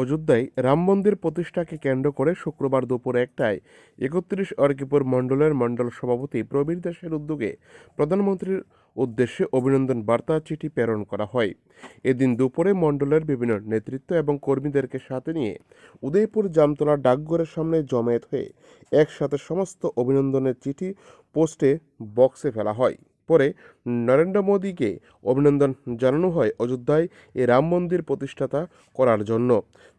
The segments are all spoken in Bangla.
অযোধ্যায় রাম মন্দির প্রতিষ্ঠাকে কেন্দ্র করে শুক্রবার দুপুর একটায় একত্রিশ অর্কিপুর মণ্ডলের মণ্ডল সভাপতি প্রবীর দাসের উদ্যোগে প্রধানমন্ত্রীর উদ্দেশ্যে অভিনন্দন বার্তা চিঠি প্রেরণ করা হয়। এদিন দুপুরে মণ্ডলের বিভিন্ন নেতৃত্ব এবং কর্মীদেরকে সাথে নিয়ে উদয়পুর জামতলা ডাকঘরের সামনে জমায়েত হয়ে একসাথে সমস্ত অভিনন্দনের চিঠি পোস্টে বক্সে ফেলা হয়। পরে নরেন্দ্র মোদীকে অভিনন্দন জানানো হয় অযোধ্যায় এই রাম মন্দির প্রতিষ্ঠাতা করার জন্য।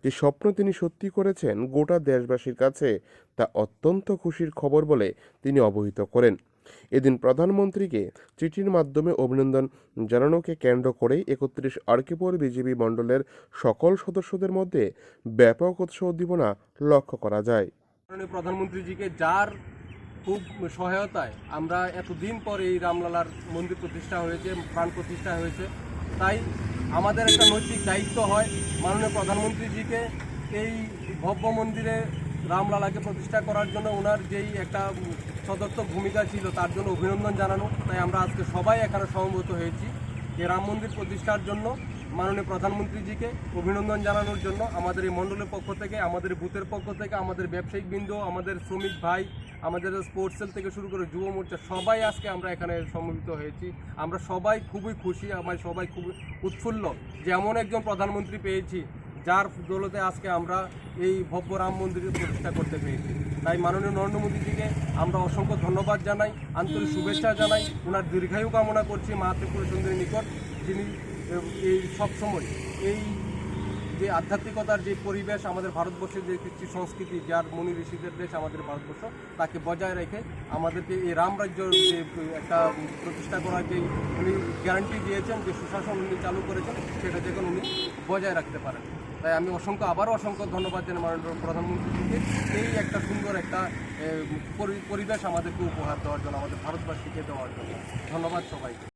যে স্বপ্ন তিনি সত্যি করেছেন গোটা দেশবাসীর কাছে তা অত্যন্ত খুশির খবর বলে তিনি অবহিত করেন। এদিন প্রধানমন্ত্রীকে চিঠির মাধ্যমে অভিনন্দন জানানোকে কেন্দ্র করেই একত্রিশ আরকিপুর বিজেপি মণ্ডলের সকল সদস্যদের মধ্যে ব্যাপক উৎসাহ উদ্দীপনা লক্ষ্য করা যায়। প্রধানমন্ত্রীজিকে যার খুব সহায়তায় আমরা এতদিন পর এই রামলালার মন্দির প্রতিষ্ঠা হয়েছে, প্রাণ প্রতিষ্ঠা হয়েছে। তাই আমাদের একটা নৈতিক দায়িত্ব হয় মাননীয় প্রধানমন্ত্রীজিকে এই ভব্য মন্দিরে রামলালাকে প্রতিষ্ঠা করার জন্য ওনার যেই একটা সদর্থক ভূমিকা ছিল তার জন্য অভিনন্দন জানানো। তাই আমরা আজকে সবাই এখানে সমবেত হয়েছি যে রাম মন্দির প্রতিষ্ঠার জন্য মাননীয় প্রধানমন্ত্রীজিকে অভিনন্দন জানানোর জন্য আমাদের এই মণ্ডলের পক্ষ থেকে, আমাদের বুথের পক্ষ থেকে, আমাদের ব্যবসায়িক বৃন্দ, আমাদের শ্রমিক ভাই, আমাদের স্পোর্টস সেল থেকে শুরু করে যুব মোর্চা, সবাই আজকে আমরা এখানে সমবেত হয়েছি। আমরা সবাই খুবই খুশি, আমরা সবাই খুবই উৎফুল্ল। যে এমন একজন প্রধানমন্ত্রী পেয়েছি, যার দৌলতে আজকে আমরা এই ভব্য রাম মন্দির প্রতিষ্ঠা করতে পেরেছি। তাই মাননীয় নরেন্দ্র মোদীজিকে আমরা অসংখ্য ধন্যবাদ জানাই, আন্তরিক শুভেচ্ছা জানাই। ওনার দীর্ঘায়ু কামনা করছি মা ত্রিপুরা সুন্দরীর নিকট, যিনি এই সবসময় এই যে আধ্যাত্মিকতার যে পরিবেশ আমাদের ভারতবর্ষের যে কৃষ্টি সংস্কৃতি, যার মনি ঋষিদের দেশ আমাদের ভারতবর্ষ, তাকে বজায় রেখে আমাদেরকে এই রাম রাজ্য যে একটা প্রতিষ্ঠা করার যে উনি গ্যারান্টি দিয়েছেন, যে সুশাসন উনি চালু করেছেন, সেটা যেন উনি বজায় রাখতে পারেন। তাই আমি অসংখ্য, আবারও অসংখ্য ধন্যবাদ জানাই মাননীয় প্রধানমন্ত্রীকে। এই একটা সুন্দর একটা পরিবেশ আমাদেরকে উপহার দেওয়ার জন্য, আমাদের ভারতবাসীকে দেওয়ার জন্য। ধন্যবাদ সবাইকে।